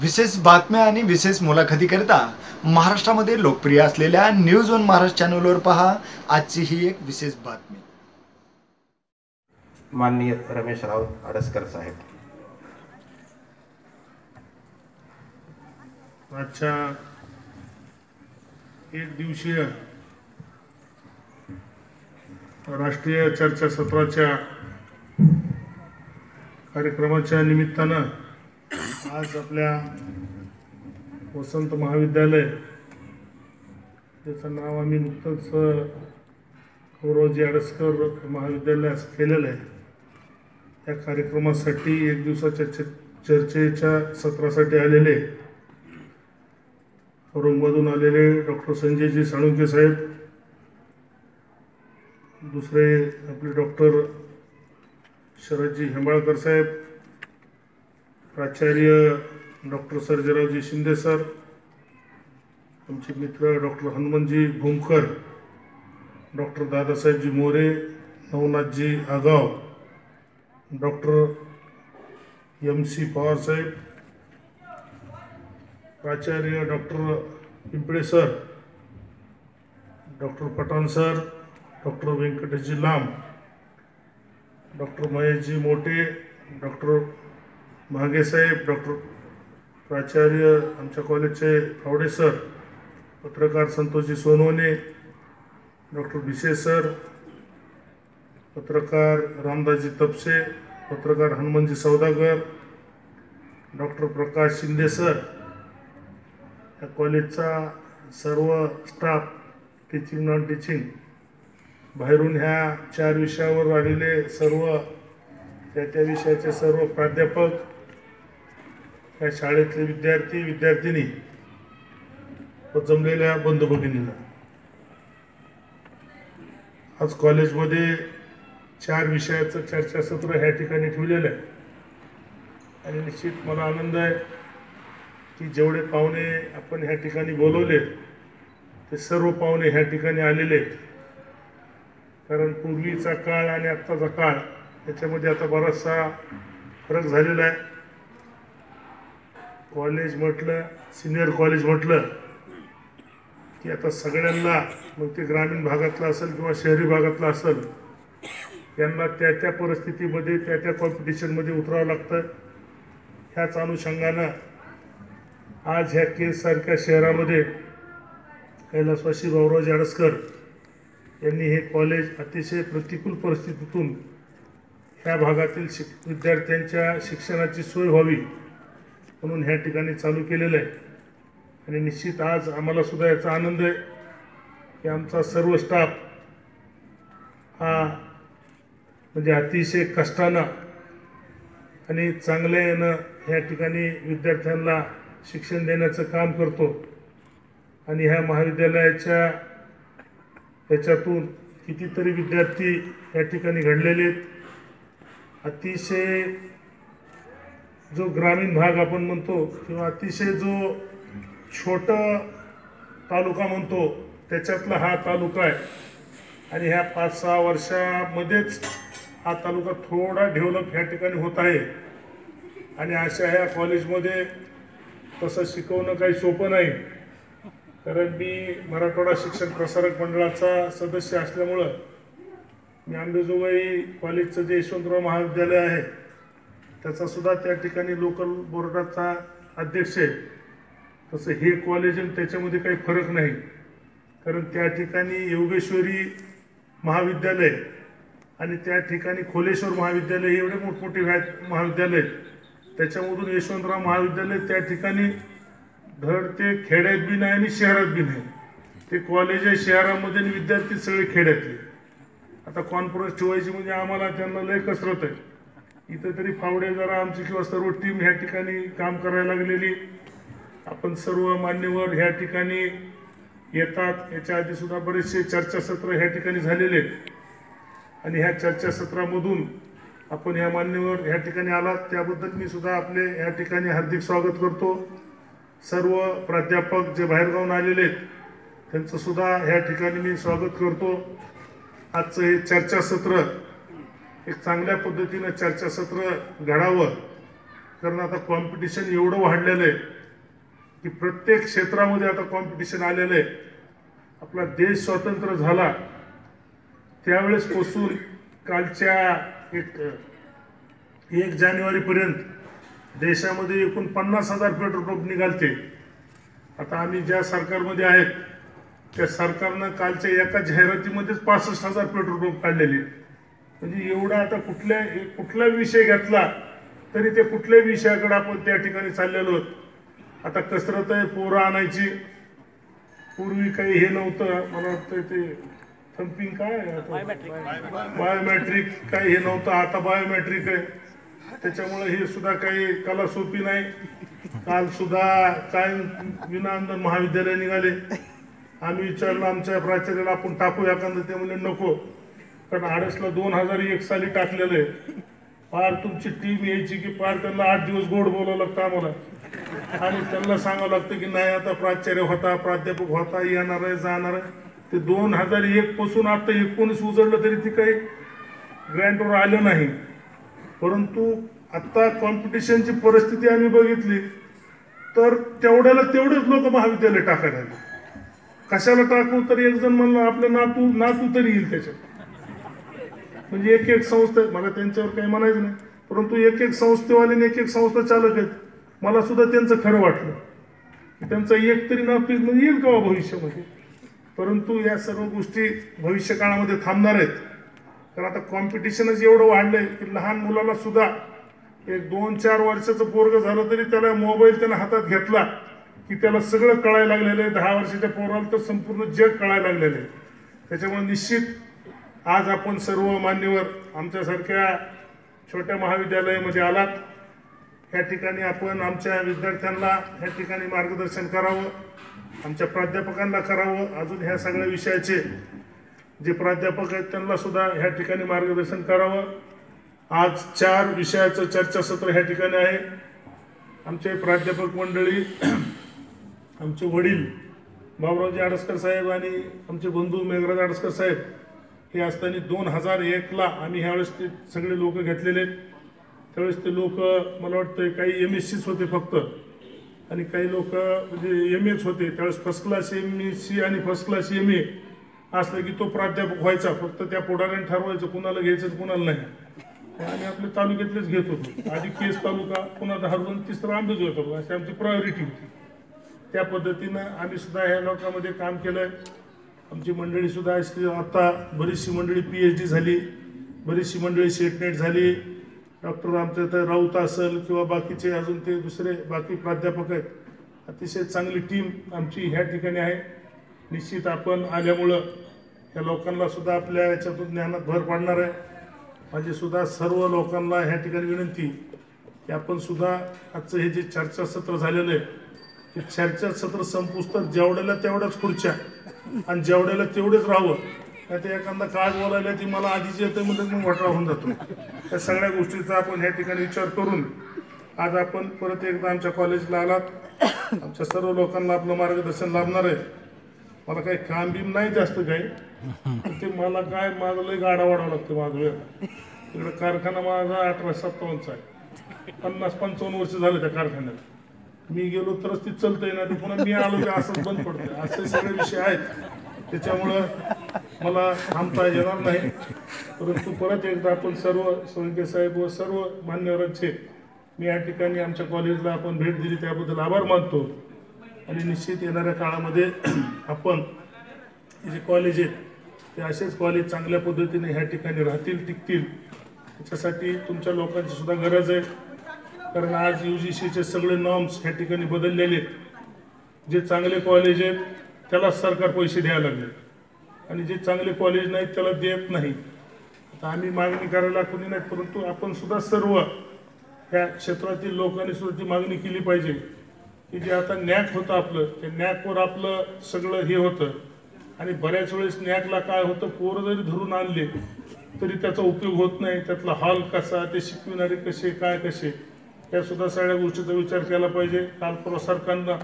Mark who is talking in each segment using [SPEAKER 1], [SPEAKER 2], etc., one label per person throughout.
[SPEAKER 1] विशेष बातम्या आणि विशेष मुलाखतीकरिता महाराष्ट्रामध्ये लोकप्रिय असलेल्या न्यूज वन महाराष्ट्र चॅनलवर पहा. आजची ही एक विशेष बातमी.
[SPEAKER 2] माननीय रमेश राऊत आडसकर साहेब.
[SPEAKER 3] आजच्या एक दिवसीय राष्ट्रीय चर्चासत्राच्या कार्यक्रमाच्या निमित्तानं आज आपल्या वसंत महाविद्यालय त्याचं नाव आम्ही नुकतंच गौरवजी आडसकर महाविद्यालयास केलेलं आहे. त्या कार्यक्रमासाठी एक दिवसाच्या च- चर्चेच्या सत्रासाठी आलेले औरंगाबादून आलेले डॉक्टर संजयजी साळुंके साहेब दुसरे आपले डॉक्टर शरदजी हेंबाळकर साहेब प्राचार्य डॉक्टर सर्जेरावजी शिंदे सर आमचे मित्र doctor Hanumantji Bhumkar doctor Dadasahebji More Navnathji Agav doctor M C Pawar साहेब प्राचार्य doctor Pimple sir doctor Pathan sir doctor Vyankateshji Lamb doctor Maheshji Mote doctor Mahage साहेब डॉक्टर प्राचार्य आमच्या कॉलेजचे फावडे सर पत्रकार Santoshji Sonawane doctor Bhise sir पत्रकार रामदासजी तपसे पत्रकार हनुमानजी सौदागर डॉक्टर प्रकाश शिंदे सर या कॉलेजचा सर्व स्टाफ टीचिंग नॉन टीचिंग बाहेरून ह्या चार विषयावर आलेले सर्व त्या त्या विषयाचे सर्व प्राध्यापक या शाळेतले विद्यार्थी विद्यार्थिनी व जमलेल्या बंधू भगिनीला आज कॉलेजमध्ये चार विषयाचं चर्चासत्र ह्या ठिकाणी ठेवलेलं आहे. आणि निश्चित मला आनंद आहे की जेवढे पाहुणे आपण ह्या ठिकाणी बोलवले ते सर्व पाहुणे ह्या ठिकाणी आलेले आहेत. कारण पूर्वीचा काळ आणि आत्ताचा काळ याच्यामध्ये आता बराचसा फरक झालेला आहे. कॉलेज म्हटलं सिनियर कॉलेज म्हटलं की आता सगळ्यांना मग ते ग्रामीण भागातलं असेल किंवा शहरी भागातलं असेल त्यांना त्या त्या परिस्थितीमध्ये त्या त्या कॉम्पिटिशनमध्ये उतरावं लागतं. ह्याच अनुषंगानं आज ह्या केससारख्या शहरामध्ये कैलासवासी भाऊराव जाडसकर यांनी हे कॉलेज अतिशय प्रतिकूल परिस्थितीतून ह्या भागातील शिक विद्यार्थ्यांच्या शिक्षणाची सोय व्हावी. म्हणून ह्या ठिकाणी चालू केलेलं आहे. आणि निश्चित आज आम्हाला सुद्धा याचा आनंद आहे की आमचा सर्व स्टाफ हा म्हणजे अतिशय कष्टानं आणि चांगल्या येणं ह्या ठिकाणी विद्यार्थ्यांना शिक्षण देण्याचं काम करतो. आणि ह्या महाविद्यालयाच्या याच्यातून कितीतरी विद्यार्थी या ठिकाणी घडलेले आहेत. अतिशय जो ग्रामीण भाग आपण म्हणतो किंवा अतिशय जो छोट तालुका म्हणतो त्याच्यातला हा तालुका आहे. आणि ह्या पाच सहा वर्षामध्येच हा तालुका थोडा डेव्हलप ह्या ठिकाणी होत आहे. आणि अशा ह्या कॉलेजमध्ये तसं शिकवणं काही सोपं नाही. कारण मी मराठवाडा शिक्षण प्रसारक मंडळाचा सदस्य असल्यामुळं मी अंबेजोगाई कॉलेजचं जे यशवंतराव महाविद्यालय आहे त्याचा सुद्धा त्या ठिकाणी लोकल बोर्डाचा अध्यक्ष आहे. तसं हे कॉलेज आणि त्याच्यामध्ये काही फरक नाही. कारण त्या ठिकाणी योगेश्वरी महाविद्यालय आणि त्या ठिकाणी खोलेश्वर महाविद्यालय एवढे मोठमोठे व्या- महाविद्यालय त्याच्यामधून यशवंतराव महाविद्यालय त्या ठिकाणी धड ते खेड्यात बी नाही आणि शहरात बी नाही. ते कॉलेज आहे शहरामध्ये आणि विद्यार्थी सगळे खेड्यातले. आता कॉन्फरन्स ठेवायची म्हणजे आम्हाला त्यांना लय कसरत आहे. इथं तरी फावडे जरा आमची किंवा सर्व टीम ह्या ठिकाणी काम करायला लागलेली. आपण सर्व मान्यवर ह्या ठिकाणी येतात. याच्या आधी सुद्धा बरेचसे चर्चासत्र ह्या ठिकाणी झालेले आहेत. आणि ह्या चर्चासत्रामधून आपण ह्या मान्यवर ह्या ठिकाणी आलात. त्याबद्दल मी सुद्धा आपले ह्या ठिकाणी हार्दिक स्वागत करतो. सर्व प्राध्यापक जे बाहेरगावून आलेले आहेत त्यांचं सुद्धा ह्या ठिकाणी मी स्वागत करतो. आजचं हे चर्चासत्र एक चांगल्या पद्धतीनं चर्चासत्र घडावं. कारण आता कॉम्पिटिशन एवढं वाढलेलं आहे की प्रत्येक क्षेत्रामध्ये आता कॉम्पिटिशन आलेलं आहे. आपला देश स्वतंत्र झाला. त्यावेळेसपासून कालच्या एक एक जानेवारीपर्यंत देशामध्ये एकूण पन्नास हजार पेट्रोल पंप निघालते. आता आम्ही ज्या सरकारमध्ये आहेत त्या सरकारनं कालच्या एका जाहिरातीमध्येच पासष्ट हजार पेट्रोल पंप काढलेले म्हणजे एवढा आता कुठल्या कुठला विषय घेतला तरी ते कुठल्याही विषयाकडे आपण त्या ठिकाणी चाललेलो आहोत? आता कसरत आहे पोरं आणायची. पूर्वी काही हे नव्हतं. मला वाटतं ते थम्पिंग काय बायोमॅट्रिक काही हे नव्हतं. आता बायोमॅट्रिक आहे. त्याच्यामुळे हे सुद्धा काही कला सोपी नाही. काल सुद्धा काय विनांदन महाविद्यालय निघाले. आम्ही विचारलं आमच्या प्राचार्याला आपण टाकू एखादं? ते म्हणले नको. कारण आडसला दोन हजार एक साली टाकलेलं आहे. फार तुमची टीम यायची की फार त्यांना आठ दिवस गोड बोलावं लागतं आम्हाला. आणि त्यांना सांगावं लागतं की नाही आता प्राचार्य होता प्राध्यापक होता येणार आहे जाणार आहे. ते दोन हजार एक पासून आता एकोणीस उजळलं तरी ती काही ग्रँटवर आलं नाही. परंतु आता कॉम्पिटिशनची परिस्थिती आम्ही बघितली तर तेवढ्याला तेवढेच लोक महाविद्यालय टाकायला कशाला टाकू? तर एक जण म्हणलं आपलं नातू नातू तरी येईल त्याच्यात. म्हणजे एक एक संस्था मला त्यांच्यावर काही म्हणायचं नाही. परंतु एक एक संस्थेवाले आणि एक एक संस्था चालक आहेत. मला सुद्धा त्यांचं खरं वाटलं. त्यांचं त्यांचा एक तरी नापीस म्हणजे येईल का हो भविष्यामध्ये? परंतु या सर्व गोष्टी भविष्य काळामध्ये थांबणार आहेत. कारण आता कॉम्पिटिशनच एवढं वाढलंय की लहान मुलाला सुद्धा एक दोन चार वर्षाचं पोरग झालं तरी त्याला मोबाईल त्यानं हातात घेतला की त्याला सगळं कळायला लागलेलं आहे. दहा वर्षाच्या पोराला तर संपूर्ण जग कळायला लागलेलं आहे. त्याच्यामुळे निश्चित आज आपण सर्व मान्यवर आमच्यासारख्या छोट्या महाविद्यालयामध्ये आलात. या ठिकाणी आपण आमच्या विद्यार्थ्यांना या ठिकाणी मार्गदर्शन करावं आमच्या प्राध्यापकांना करावं अजून ह्या सगळ्या विषयाचे जे प्राध्यापक आहेत त्यांना सुद्धा ह्या ठिकाणी मार्गदर्शन करावं. आज चार विषयाचं चर्चासत्र ह्या ठिकाणी आहे. आमचे प्राध्यापक मंडळी आमचे वडील बाबुरावजी आडसकर साहेब आणि आमचे बंधू मेघराज आडसकर साहेब हे असताना दोन हजार एकला आम्ही ह्यावेळेस ते सगळे लोक घेतलेले आहेत. त्यावेळेस ते लोक मला वाटतं काही एम एस सीच होते फक्त. आणि काही लोक म्हणजे एम एच होते. त्यावेळेस first class M S C आणि फर्स्ट क्लास एम ए असलं की तो प्राध्यापक व्हायचा. फक्त त्या पुढाऱ्याने ठरवायचं कुणाला घ्यायचं कुणाला नाही. आणि आपल्या तालुक्यातलेच घेत होतो. आधी केस तालुका पुन्हा हरवून तिसरा आंबेज होतो. अशी आमची प्रायोरिटी होती. त्या पद्धतीनं आम्ही सुद्धा ह्या लोकांमध्ये काम केलंय. आमची मंडळी सुद्धा असते आता बरीचशी मंडळी पी एच डी झाली. बरीचशी मंडळी सेटनेट झाली. डॉक्टर आमच्या इथं राऊत असेल किंवा बाकीचे अजून ते दुसरे बाकी प्राध्यापक आहेत. अतिशय चांगली टीम आमची ह्या ठिकाणी आहे. निश्चित आपण आल्यामुळं या लोकांना सुद्धा आपल्या याच्यातून ज्ञानात भर पाडणार आहे. माझी सुद्धा सर्व लोकांना ह्या ठिकाणी विनंती की आपण सुद्धा आजचं हे जे चर्चासत्र झालेलं आहे की चर्चासत्र सत्र तर जेवढ्याला तेवढ्याच खुर्च्या आणि जेवढ्याला तेवढेच राहावं नाही तर एखादा काय बोलायला ती मला आधीच येतं म्हणजे मग वटरा होऊन जातो. त्या सगळ्या गोष्टीचा आपण ह्या ठिकाणी विचार करून आज आपण परत एकदा आमच्या कॉलेजला आलात. आमच्या सर्व लोकांना आपलं मार्गदर्शन लाभणार आहे. मला काही काम बिम नाही जास्त काही. ते मला काय माझं लय गाडा वाढावं लागतं माझं वेळ. तिकडे कारखाना माझा अठरा सत्तावन्नचा आहे. पन्नास पंचावन्न वर्ष झाले त्या कारखान्याला मी गेलो तरच ती चालतंय ना ते पुन्हा मी आलो की असंच बंद पडतंय. असे सगळे विषय आहेत. त्याच्यामुळं मला थांबता येणार नाही. परंतु परत एकदा आपण सर्व सोनके साहेब व सर्व मान्यवरांचे मी या ठिकाणी आमच्या कॉलेजला आपण भेट दिली त्याबद्दल आभार मानतो. आणि निश्चित येणाऱ्या काळामध्ये आपण हे जे कॉलेज आहेत ते असेच कॉलेज चांगल्या पद्धतीने ह्या ठिकाणी राहतील टिकतील. त्याच्यासाठी तुमच्या लोकांची सुद्धा गरज आहे. कारण आज यू जी सीचे सगळे नॉर्म्स ह्या ठिकाणी बदललेले आहेत. जे चांगले कॉलेज आहेत त्याला सरकार पैसे द्यायला लागले. आणि जे चांगले कॉलेज नाहीत त्याला देत नाही. आता आम्ही मागणी करायला कोणी नाही परंतु आपण सुद्धा सर्व ह्या क्षेत्रातील लोकांनी सुद्धा ती मागणी केली पाहिजे. की जे आता नॅक होतं आपलं त्या नॅकवर आपलं सगळं हे होतं. आणि बऱ्याच वेळेस नॅकला काय होतं पोरं जरी धरून आणले तरी त्याचा उपयोग होत नाही. त्यातला हॉल कसा ते शिकविणारे कसे काय कसे? या सुद्धा सगळ्या गोष्टीचा विचार केला पाहिजे. काल परवा सरकारनं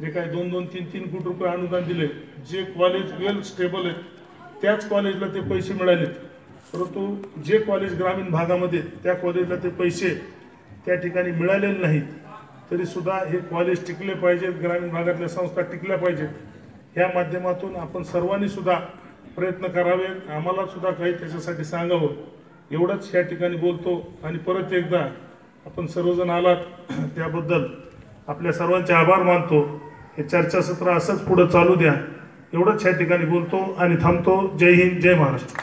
[SPEAKER 3] जे काही दोन दोन तीन तीन कोटी रुपये अनुदान दिले जे कॉलेज वेल स्टेबल आहेत त्याच कॉलेजला ते पैसे मिळालेत. परंतु जे कॉलेज ग्रामीण भागामध्ये त्या कॉलेजला ते पैसे त्या ठिकाणी मिळालेले नाहीत. तरी सुद्धा हे कॉलेज टिकले पाहिजेत ग्रामीण भागातल्या संस्था टिकल्या पाहिजेत. या माध्यमातून आपण सर्वांनी सुद्धा प्रयत्न करावेत आम्हाला सुद्धा काही त्याच्यासाठी सांगावं. एवढंच या ठिकाणी बोलतो आणि परत एकदा आपण सर्वजण आलात. त्याबद्दल आपल्या सर्वांचे आभार मानतो. हे चर्चासत्र असंच पुढं चालू द्या. एवढंच या ठिकाणी बोलतो आणि थांबतो. जय हिंद, जय महाराष्ट्र.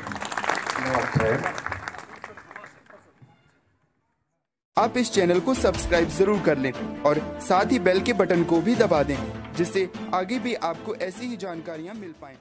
[SPEAKER 4] आप इस चैनल को सब्सक्राइब ज़रूर कर लें और साथ ही बेल के बटन को भी दबा दें, जिससे आगे भी आपको ऐसी ही जानकारियाँ मिल पाएँ।